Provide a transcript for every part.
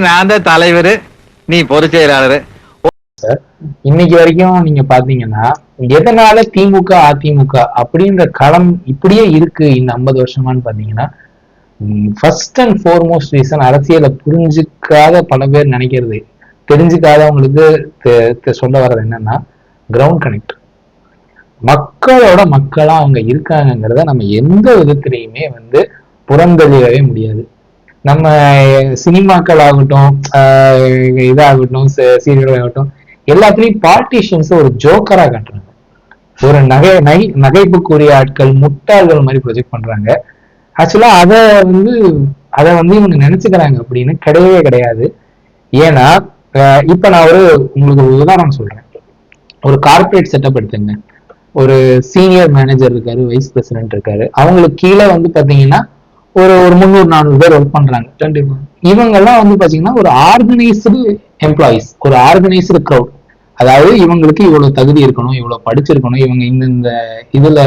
நான் தான் தலைவர் நீ பொதுச் செயலாளர். இன்னைக்கு வரைக்கும் நீங்க பாத்தீங்கன்னா எதனால திமுக அதிமுக அப்படின்ற களம் இப்படியே இருக்கு இந்த ஐம்பது வருஷமான்னு பாத்தீங்கன்னா ஃபர்ஸ்ட் அண்ட் ஃபோர்மோஸ்ட் ரீசன் அரசியலை புரிஞ்சுக்காத பல பேர் நினைக்கிறது. தெரிஞ்சுக்காதவங்களுக்கு தெ- சொல்ல வர்றது என்னன்னா கிரவுண்ட் கனெக்ட் மக்களோட மக்களா அவங்க இருக்காங்கங்கிறத நம்ம எந்த விதத்திலையுமே வந்து புறந்தள்ளிடவே முடியாது. நம்ம சினிமாக்கள் ஆகட்டும் ஆஹ் இதாகட்டும் சீரியல் ஆகட்டும் எல்லாத்துலயும் பாலிட்டிஷியன்ஸ் ஒரு ஜோக்கரா காட்டுறாங்க. ஒரு நகை நகை நகைப்புக்குரிய ஆட்கள் முட்டாள்கள் மாதிரி ப்ரொஜெக்ட் பண்றாங்க. ஆக்சுவலா அதை வந்து அதை வந்து இவங்க நினைச்சுக்கிறாங்க அப்படின்னு கிடையவே கிடையாது. ஏன்னா இப்ப நான் ஒரு உங்களுக்கு ஒரு உதாரணம் சொல்றேன். ஒரு கார்ப்பரேட் செட்டப் எடுத்துங்க ஒரு சீனியர் மேனேஜர் இருக்காரு வைஸ் பிரசிடென்ட் இருக்காரு. அவங்களுக்கு கீழே வந்து பாத்தீங்கன்னா ஒரு ஒரு முந்நூறு நானூறு பேர் ஒர்க் பண்றாங்க. கண்டிப்பா. இவங்க எல்லாம் வந்து பாத்தீங்கன்னா ஒரு ஆர்கனைஸ்டு எம்ப்ளாயிஸ் ஒரு ஆர்கனைஸ்டு க்ரௌட் அதாவது இவங்களுக்கு இவ்வளவு தகுதி இருக்கணும் இவ்வளவு படிச்சிருக்கணும் இவங்க இந்த இந்த இதுல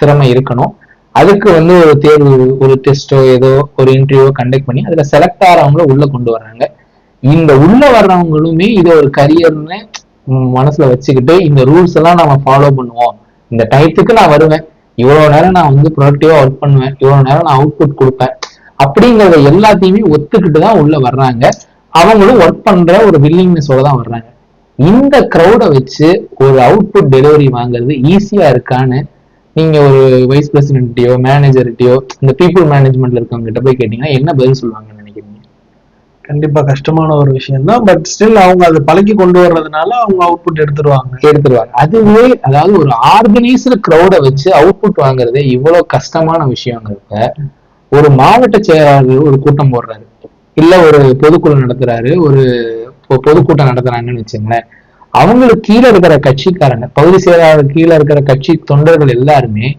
திறமை இருக்கணும். அதுக்கு வந்து ஒரு தேர்வு ஒரு டெஸ்டோ ஏதோ ஒரு இன்டர்வியூ கண்டக்ட் பண்ணி அதுல செலக்ட் ஆகிறவங்கள உள்ள கொண்டு வர்றாங்க. இந்த உள்ள வர்றவங்களுமே இதை ஒரு கரியர்னு மனசுல வச்சுக்கிட்டு இந்த ரூல்ஸ் எல்லாம் நம்ம ஃபாலோ பண்ணுவோம். இந்த டயத்துக்கு நான் வருவேன். இவ்வளவு நேரம் நான் வந்து ப்ரொடக்டிவா ஒர்க் பண்ணுவேன் இவ்வளவு நேரம் நான் அவுட்புட் கொடுப்பேன். அப்படிங்கிறத எல்லாத்தையுமே ஒத்துக்கிட்டு தான் உள்ள வர்றாங்க. அவங்களும் ஒர்க் பண்ற ஒரு வில்லிங்னஸோட தான் வர்றாங்க. இந்த க்ரௌட வச்சு ஒரு அவுட்புட் டெலிவரி வாங்குறது ஈஸியா இருக்கான்னு நீங்க ஒரு வைஸ் பிரசிடென்ட்டையோ மேனேஜர்கிட்டயோ இந்த பீப்புள் மேனேஜ்மெண்ட்ல இருக்கவங்க கிட்ட போய் கேட்டீங்கன்னா என்ன பதில் சொல்லுவாங்க கண்டிப்பா கஷ்டமான ஒரு விஷயம் தான் பட் ஸ்டில் அவங்க அதை பழக்கி கொண்டு வர்றதுனால அவங்க அவுட்புட் எடுத்துருவாங்க. எடுத்துருவாங்க. அதுவே அதாவது ஒரு ஆர்கனைஸ்டு க்ரௌட வச்சு அவுட்புட் வாங்குறதே இவ்வளவு கஷ்டமான விஷயங்கிறப்ப ஒரு மாவட்ட செயலாளர் ஒரு கூட்டம் போடுறாரு. இல்ல ஒரு பொதுக்குழு நடத்துறாரு ஒரு பொ- பொதுக்கூட்டம் நடத்துறாங்கன்னு வச்சுங்களேன். அவங்களுக்கு கீழே இருக்கிற கட்சிக்காரங்க பகுதி செயலாளர் கீழே இருக்கிற கட்சி தொண்டர்கள் எல்லாருமே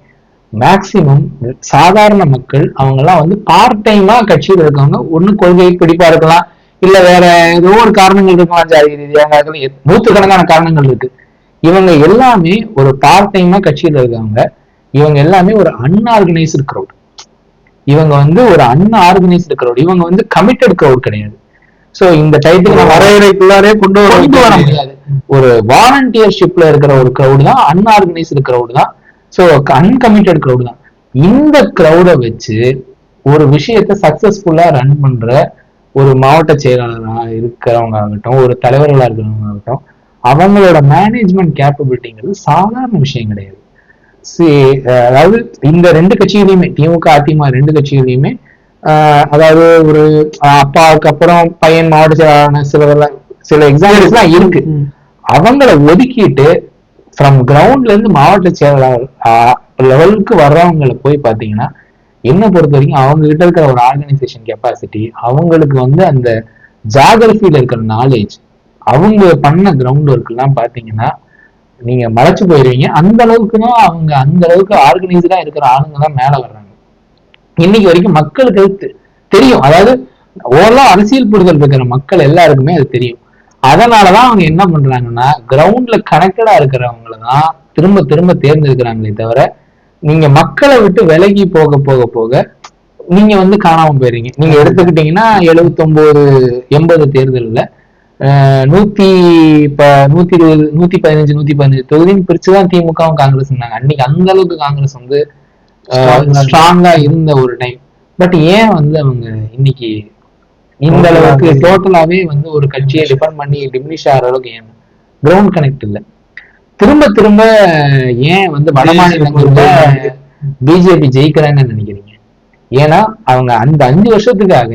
மேக்சிமம் சாதாரண மக்கள் அவங்க எல்லாம் வந்து பார்ட் டைமா கட்சியில் இருக்கவங்க ஒண்ணு கொள்கை பிடிப்பா இருக்கலாம். இல்ல வேற ஏதோ ஒரு காரணங்கள் இருக்கலாம். ஜாதி ரீதியாக நூத்துக்கணக்கான காரணங்கள் இருக்கு. இவங்க எல்லாமே ஒரு பார்ட் டைமா கட்சியில இருக்கவங்க இவங்க எல்லாமே ஒரு அன்ஆர்கனைஸ்டு க்ரௌட் இவங்க வந்து ஒரு அன்ஆர்கனைஸ்டு க்ரௌட் இவங்க வந்து கமிட்டட் க்ரௌட் கிடையாது. சோ இந்த வர வரையறைக்குள்ளாரே கொண்டு வர முடியாது. ஒரு வாலண்டியர்ஷிப்ல இருக்கிற ஒரு crowd தான் அன்ஆர்கனைஸ்டு crowd தான். ஸோ அன்கமிட்டட் crowd தான். இந்த crowd-அ வச்சு ஒரு விஷயத்த சக்சஸ்ஃபுல்லா ரன் பண்ற ஒரு மாவட்ட செயலாளரா இருக்கிறவங்க ஆகட்டும் ஒரு தலைவர்களா இருக்கிறவங்க ஆகட்டும் அவங்களோட மேனேஜ்மெண்ட் கேப்பபிலிட்டிங்கிறது சாதாரண விஷயம் கிடையாது. அதாவது இந்த ரெண்டு கட்சிகளையுமே திமுக அதிமுக ரெண்டு கட்சிகளையுமே அதாவது ஒரு அப்பாவுக்கு அப்புறம் பையன் மாவட்ட செயலாளரான சில சில எக்ஸாம்பிள்ஸ் எல்லாம் இருக்கு. அவங்கள ஒதுக்கிட்டு ஃப்ரம் கிரவுண்ட்ல இருந்து மாவட்ட செயலாளர் லெவலுக்கு வர்றவங்கள போய் பார்த்தீங்கன்னா என்ன பொறுத்த வரைக்கும் அவங்க கிட்ட இருக்கிற ஒரு ஆர்கனைசேஷன் கெப்பாசிட்டி அவங்களுக்கு வந்து அந்த ஜாகிரபியில இருக்கிற நாலேஜ் அவங்க பண்ண கிரவுண்ட் ஒர்க் எல்லாம் பாத்தீங்கன்னா நீங்க மலைச்சு போயிருவீங்க. அந்த அளவுக்கு தான் அவங்க அந்த அளவுக்கு ஆர்கனைஸ்டா இருக்கிற ஆளுங்க தான் மேல வர்றாங்க. இன்னைக்கு வரைக்கும் மக்களுக்கு தெரியும். அதாவது ஓரளவு அரசியல் புரிதல் இருக்கிற மக்கள் எல்லாருக்குமே அது தெரியும். அதனாலதான் அவங்க என்ன பண்றாங்கன்னா கிரவுண்ட்ல கனெக்டடா இருக்கிறவங்கள தான் திரும்ப திரும்ப தேர்ந்தெடுக்கிறாங்களே தவிர நீங்க மக்களை விட்டு விலகி போக போக போக நீங்க வந்து காணாம போயிருங்க நீங்க எடுத்துக்கிட்டீங்கன்னா 79 எண்பது தேர்தல்ல நூத்தி இப்ப நூத்தி இருபது நூத்தி பதினஞ்சு நூத்தி பதினஞ்சு தொகுதியும் பிரிச்சுதான் திமுகவும் காங்கிரஸ் இருந்தாங்க. அன்னைக்கு அந்த அளவுக்கு காங்கிரஸ் வந்து ஸ்ட்ராங்கா இருந்த ஒரு டைம் பட் ஏன் வந்து அவங்க இன்னைக்கு இந்த அளவுக்கு டோட்டலாவே வந்து ஒரு கட்சியை டிபெண்ட் பண்ணி டிமினிஷ் ஆகிற அளவுக்கு ஏன்? கிரவுண்ட் கனெக்ட் இல்ல. திரும்ப திரும்ப ஏன் வந்து வட மாநிலங்கள்ல பிஜேபி ஜெயிக்கிறாங்கன்னு நினைக்கிறீங்க? ஏன்னா அவங்க அந்த அஞ்சு வருஷத்துக்காக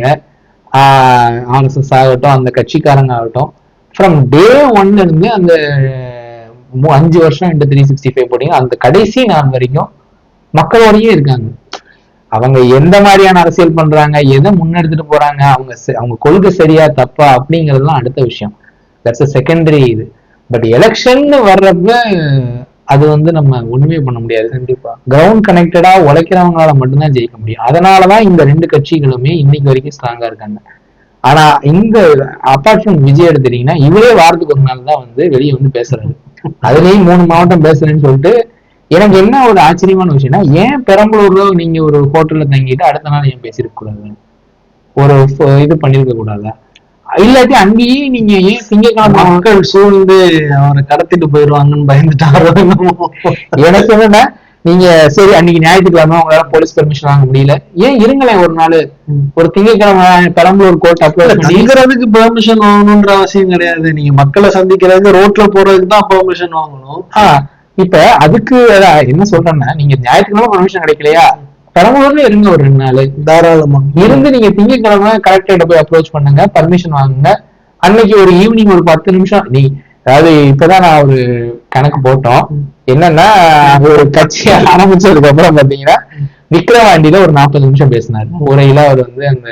ஆர்எஸ்எஸ் ஆகட்டும் அந்த கட்சிக்காரங்க ஆகட்டும் ஃப்ரம் டே ஒன்ல இருந்து அந்த அஞ்சு வருஷம் இந்த த்ரீ சிக்ஸ்டி ஃபைவ் போட்டீங்க அந்த கடைசி நாள் வரைக்கும் மக்களோடயே இருக்காங்க. அவங்க எந்த மாதிரியான அரசியல் பண்றாங்க எதை முன்னெடுத்துட்டு போறாங்க அவங்க அவங்க கொள்கை சரியா தப்பா அப்படிங்கறதெல்லாம் அடுத்த விஷயம். தட்ஸ் செகண்டரி இது. பட் எலெக்ஷன் வர்றப்ப அது வந்து நம்ம ஒண்ணுமே பண்ண முடியாது கண்டிப்பா. கிரவுண்ட் கனெக்டடா உழைக்கிறவங்களால மட்டும்தான் ஜெயிக்க முடியும். அதனாலதான் இந்த ரெண்டு கட்சிகளுமே இன்னைக்கு வரைக்கும் ஸ்ட்ராங்கா இருக்காங்க. ஆனா இந்த அப்பார்ட் ஃப்ரம் விஜய் எடுத்துட்டீங்கன்னா இவரே வாரத்துக்கு ஒரு நாள் தான் வந்து வெளியே வந்து பேசுறாரு. அதுலயும் மூணு மாவட்டம் பேசுறேன்னு சொல்லிட்டு எனக்கு என்ன ஒரு ஆச்சரியமான விஷயம்னா ஏன் பெரம்பலூர்ல நீங்க ஒரு ஹோட்டல்ல தங்கிட்டு அடுத்த நாள் ஏன் பேசிருக்க கூடாது? ஒரு இது பண்ணிருக்க கூடாதா? இல்லாட்டி அங்கேயே நீங்க ஏன் திங்கக்கிழமை மக்கள் சூழ்ந்து அவரை கடத்திட்டு போயிருவாங்கன்னு பயந்துட்டாரோ. எனக்கு என்னன்னா நீங்க சரி அன்னைக்கு ஞாயிற்றுக்கிழமை உங்களால போலீஸ் பெர்மிஷன் வாங்க முடியல. ஏன் இருங்களேன் ஒரு நாள்? ஒரு திங்கக்கிழமை பெரம்பலூர் கோர்ட் அப்ளை தங்குறதுக்கு பெர்மிஷன் வாங்கணும்ன்ற அவசியம் கிடையாது. நீங்க மக்களை சந்திக்கிறதுக்கு ரோட்ல போறதுக்கு தான் பெர்மிஷன் வாங்கணும். இப்ப அதுக்கு என்ன சொல்றேன்னா நீங்க ஞாயிற்றுக்கிழமை பெர்மிஷன் கிடைக்கலையா? பெரம்பலூர்ல இருங்க ஒரு ரெண்டு நாள். தாராளமா. இருந்து நீங்க திங்கட்கிழமை கலெக்டரேட்ட போய் அப்ரோச் பண்ணுங்க பர்மிஷன் வாங்குங்க. அன்னைக்கு ஒரு ஈவினிங் ஒரு பத்து நிமிஷம். நீ அதாவது இப்பதான் நான் ஒரு கணக்கு போட்டோம். என்னன்னா ஒரு கட்சி ஆரம்பிச்சதுக்கு அப்புறம் பாத்தீங்கன்னா விக்ரவாண்டியில ஒரு நாற்பது நிமிஷம் பேசினார். உரையில அவர் வந்து அந்த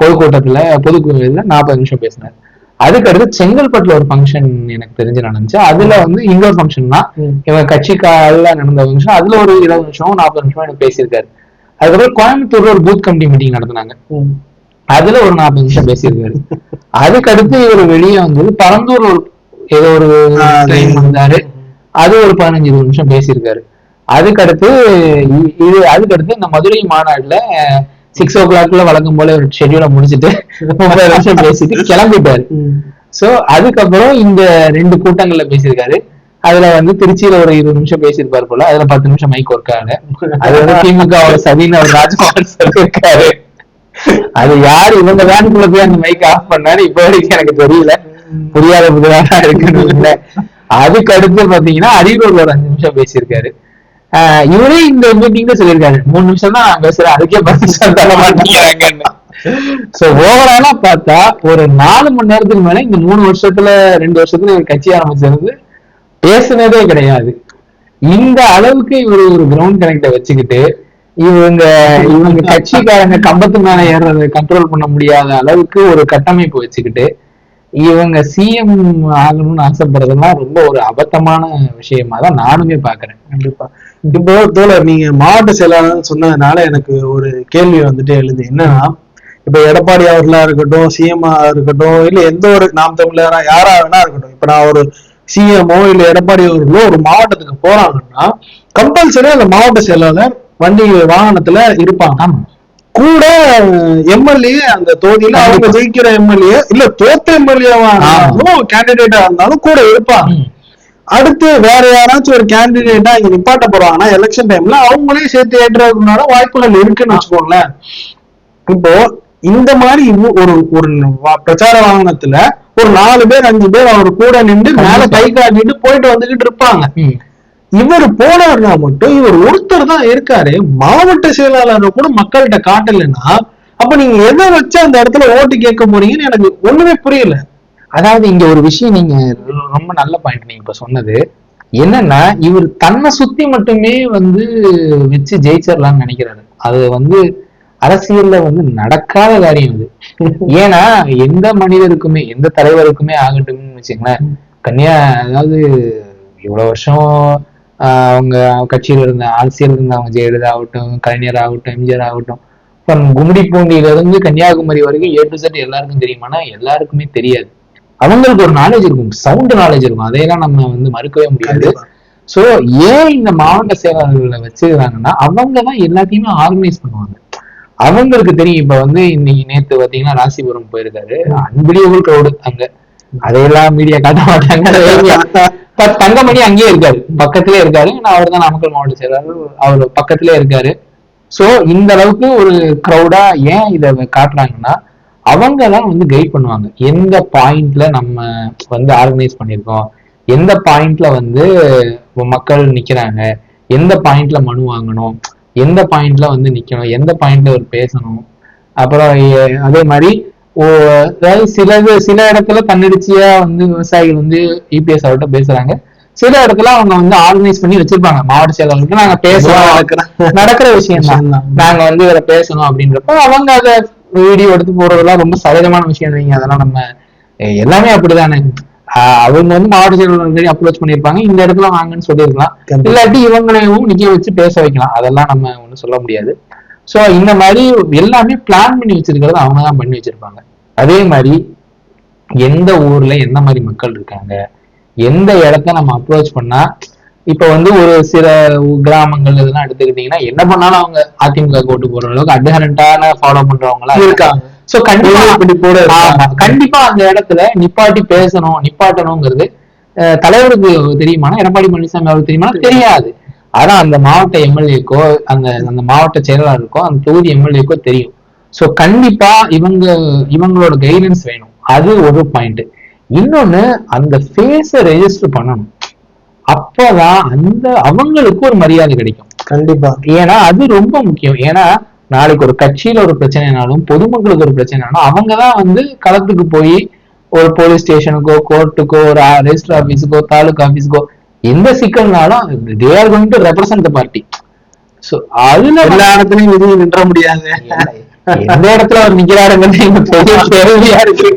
பொதுக்கூட்டத்துல பொதுக்குழுல நாற்பது நிமிஷம் பேசினார். அதுக்கடுத்து செங்கல்பட்டுல ஒரு ஃபங்க்ஷன் எனக்கு தெரிஞ்சு நடந்துச்சு அதுல வந்து இண்டோர் ஃபங்க்ஷன் தான். இவங்க கட்சி கால நடந்த ஃபங்க்ஷன் அதுல ஒரு இருபது நிமிஷம் நாற்பது நிமிஷம் எனக்கு பேசியிருக்காரு. அதுக்கப்புறம் கோயம்புத்தூர்ல ஒரு பூத் கமிட்டி மீட்டிங் நடத்தினாங்க. அதுல ஒரு நாற்பது நிமிஷம் பேசியிருக்காரு. அதுக்கு அடுத்து இவர் வெளியே வந்தது பரந்தூர் ஒரு ஏதோ ஒரு ட்ரெயின் வந்தாரு. அது ஒரு பதினஞ்சு இருபது நிமிஷம் பேசியிருக்காரு. அதுக்கு அடுத்து இ- இது அதுக்கு அடுத்து இந்த மதுரை மாநாடுல சிக்ஸ் ஓ கிளாக்ல வழக்கம் போல ஒரு ஷெட்யூலை முடிச்சிட்டு முப்பது நிமிஷம் பேசிட்டு கிளம்பிட்டாரு. சோ அதுக்கப்புறம் இந்த ரெண்டு கூட்டங்கள்ல பேசியிருக்காரு. அதுல வந்து திருச்சியில ஒரு இருபது நிமிஷம் பேசியிருப்பாரு போல. அதுல பத்து நிமிஷம் மைக் ஒர்க் ஆகல. அது வந்து திமுக சதின்னு ஒரு ராஜ்குமார் சொல்லியிருக்காரு அது யாரு? இவங்க வேனுக்குள்ள போய் அந்த மைக் ஆஃப் பண்ணாரு. இப்ப வரைக்கும் எனக்கு தெரியல. புரியாத புதிதாக இருக்குன்னு இல்ல. அதுக்கு அடுத்து பாத்தீங்கன்னா அரியலூர்ல ஒரு அஞ்சு நிமிஷம் பேசியிருக்காரு. இவரே இந்த மீட்டிங்ல சொல்லியிருக்காரு. மூணு நிமிஷம் தான் நான் பேசுறேன் அதுக்கே பதில் தர மாட்டேங்கிறாங்கன்னு. சோ ஓவராலா பார்த்தா ஒரு நாலு மணி நேரத்துக்கு மேல இந்த மூணு வருஷத்துல ரெண்டு வருஷத்துல இவர் கட்சி ஆரம்பிச்சிருந்து பேசுனதே கிடையாது. இந்த அளவுக்கு இவர் ஒரு கிரவுண்ட் கனெக்ட வச்சுக்கிட்டு இவங்க இவங்க கட்சிக்காரங்க கம்பத்து மேல ஏறுறதை கண்ட்ரோல் பண்ண முடியாத அளவுக்கு ஒரு கட்டமைப்பு வச்சுக்கிட்டு இவங்க சிஎம் ஆகணும்னு ஆசைப்படுறதெல்லாம் ரொம்ப ஒரு அபத்தமான விஷயமா தான் நானுமே பாக்குறேன். கண்டிப்பா. இப்போ தோழர் நீங்க மாவட்ட செயலாளர் சொன்னதுனால எனக்கு ஒரு கேள்வி வந்துட்டு எழுது என்னன்னா இப்ப எடப்பாடி அவர்களா இருக்கட்டும் சிஎம் இருக்கட்டும் இல்ல எந்த ஒரு நாம் தமிழரா யாரா வேணா இருக்கட்டும் இப்ப நான் ஒரு சிஎம்ஓ இல்ல எடப்பாடி அவர்களோ ஒரு மாவட்டத்துக்கு போறாங்கன்னா கம்பல்சரி அந்த மாவட்ட செயலாளர் வண்டி வாகனத்துல இருப்பாங்க. கூட எம்எல்ஏ அந்த தொகுதியில அவங்க ஜெயிக்கிற எம்எல்ஏ இல்ல தோத்த எம்எல்ஏவா இருந்தாலும் கேண்டிடேட்டா இருந்தாலும் கூட இருப்பாங்க. ம். அடுத்து வேற யாராச்சும் ஒரு கேண்டிடேட்டா இங்க நிப்பாட்ட போறாங்கன்னா எலெக்ஷன் டைம்ல அவங்களே சேர்த்து ஏற்றுறதுக்குனால வாய்ப்புகள் இருக்குன்னு வச்சுக்கோங்களேன். இப்போ இந்த மாதிரி ஒரு ஒரு பிரச்சார வாகனத்துல ஒரு நாலு பேர் அஞ்சு பேர் அவர் கூட நின்று மேல கை காட்டிட்டு போயிட்டு வந்துகிட்டு இருப்பாங்க. இவர் போனார்னா மட்டும் இவர் ஒருத்தர் தான் இருக்காரு. மாவட்ட செயலாளர் கூட மக்கள்கிட்ட காட்டலைன்னா அப்ப நீங்க எதை வச்சு அந்த இடத்துல ஓட்டு கேட்க போறீங்கன்னு எனக்கு ஒண்ணுமே புரியல. அதாவது இங்க ஒரு விஷயம் நீங்க ரொம்ப நல்ல பாயிண்ட் நீங்க இப்ப சொன்னது. என்னன்னா இவர் தன்னை சுத்தி மட்டுமே வந்து வச்சு ஜெயிச்சிடலாம்னு நினைக்கிறாரு. அது வந்து அரசியல்ல வந்து நடக்காத காரியம் அது. ஏன்னா எந்த மனிதருக்குமே எந்த தலைவருக்குமே ஆகட்டும்னு வச்சுங்களேன் கன்னியா அதாவது இவ்வளவு வருஷம் அவங்க கட்சியில இருந்த அரசியல் இருந்தவங்க ஜெயலலிதா ஆகட்டும் கலைஞர் ஆகட்டும் எம்ஜிஆர் ஆகட்டும் from கும்மிடிப்பூண்டியில இருந்து கன்னியாகுமரி வரைக்கும் ஏ டு செட் எல்லாருக்கும் தெரியுமானா எல்லாருக்குமே தெரியாது. அவங்களுக்கு ஒரு நாலேஜ் இருக்கும் சவுண்ட் நாலேஜ் இருக்கும். அதையெல்லாம் நம்ம வந்து மறுக்கவே முடியாது. சோ ஏன் இந்த மாவட்ட செயலாளர்களை வச்சிருக்காங்கன்னா அவங்க தான் எல்லாத்தையுமே ஆர்கனைஸ் பண்ணுவாங்க. அவங்களுக்கு தெரியும் இப்ப வந்து இன்னைக்கு நேத்து பாத்தீங்கன்னா ராசிபுரம் போயிருக்காரு. அன்பிலியபிள் crowd அங்க. அதையெல்லாம் மீடியா காட்ட மாட்டாங்க. தங்கமணி அங்கேயே இருக்காரு. பக்கத்திலே இருக்காரு. அவர் தான் நாமக்கல் மாவட்ட செயலாளர். அவர் பக்கத்திலே இருக்காரு. ஸோ இந்த அளவுக்கு ஒரு க்ரௌடா ஏன் இதை காட்டுறாங்கன்னா அவங்க தான் வந்து கைட் பண்ணுவாங்க. எந்த பாயிண்ட்ல நம்ம வந்து ஆர்கனைஸ் பண்ணியிருக்கோம் எந்த பாயிண்ட்ல வந்து மக்கள் நிக்கிறாங்க? எந்த பாயிண்ட்ல மனு வாங்கணும்? எந்த பாயிண்ட்ல வந்து நிக்கணும்? எந்த பாயிண்ட்ல ஒரு பேசணும்? அப்புறம் அதே மாதிரி அதாவது சிலது சில இடத்துல தன்னெழுச்சியா வந்து விவசாயிகள் வந்து இபிஎஸ் அவர்கிட்ட பேசுறாங்க. சில இடத்துல அவங்க வந்து ஆர்கனைஸ் பண்ணி வச்சிருப்பாங்க. மாவட்ட செயலாளருக்கு நாங்க பேசுறோம். நடக்கிற- விஷயம் தான். நாங்க வந்து இதை பேசணும் அப்படின்றப்ப அவங்க அதை வீடியோ எடுத்து போறதெல்லாம் ரொம்ப சகஜமான விஷயம் வைங்க அதெல்லாம் நம்ம எல்லாமே அப்படிதானே. அவங்க வந்து மாவட்ட செயலாளர் அப்ரோச் பண்ணிருப்பாங்க இந்த இடத்துல வாங்கன்னு சொல்லியிருக்கலாம். இல்லாட்டி இவங்களையும் நிக்க வச்சு பேச வைக்கலாம். அதெல்லாம் நம்ம ஒண்ணும் சொல்ல முடியாது. சோ இந்த மாதிரி எல்லாமே பிளான் பண்ணி வச்சிருக்கிறது அவங்க தான் பண்ணி வச்சிருப்பாங்க அதே மாதிரி எந்த ஊர்ல எந்த மாதிரி மக்கள் இருக்காங்க எந்த இடத்த நம்ம அப்ரோச் பண்ணா இப்ப வந்து ஒரு சில கிராமங்கள் இதெல்லாம் எடுத்துக்கிட்டீங்கன்னா என்ன பண்ணாலும் அவங்க அதிமுக ஓட்டு போற அளவுக்கு அட்ஹரண்டான ஃபாலோ பண்றவங்க எல்லாம் இருக்காங்க. சோ கண்டிப்பா இருப்பாங்க. ஆமா, கண்டிப்பா அந்த இடத்துல நிப்பாட்டி பேசணும் நிப்பாட்டணுங்கிறது தலைவருக்கு தெரியுமானா எடப்பாடி பழனிசாமி அவருக்கு தெரியுமா தெரியாது ஆனா அந்த மாவட்ட எம்எல்ஏக்கோ அந்த அந்த மாவட்ட செயலாளருக்கோ அந்த தொகுதி எம்எல்ஏக்கோ தெரியும். சோ கண்டிப்பா இவங்க இவங்களோட கைடன்ஸ் வேணும். அது ஒரு பாயிண்ட் இன்னொன்னு அந்த ஃபேஸ ரெஜிஸ்டர் பண்ணணும். அப்பதான் அந்த அவங்களுக்கு ஒரு மரியாதை கிடைக்கும். கண்டிப்பா. ஏன்னா அது ரொம்ப முக்கியம். ஏன்னா நாளைக்கு ஒரு கட்சியில ஒரு பிரச்சனைனாலும் பொதுமக்களுக்கு ஒரு பிரச்சனைனாலும் அவங்கதான் வந்து களத்துக்கு போய் ஒரு போலீஸ் ஸ்டேஷனுக்கோ கோர்ட்டுக்கோ ஒரு ரெஜிஸ்டர் ஆபீஸுக்கோ தாலுகா ஆபீஸுக்கோ எந்த சிக்கல்னாலும் they are going to represent the party so அதுல எல்லா இடத்துலயும் விதி நின்ற முடியாது. எந்த இடத்துல அவர் நிக்கிறாருங்கிறது பெரிய கேள்வியா இருக்கு.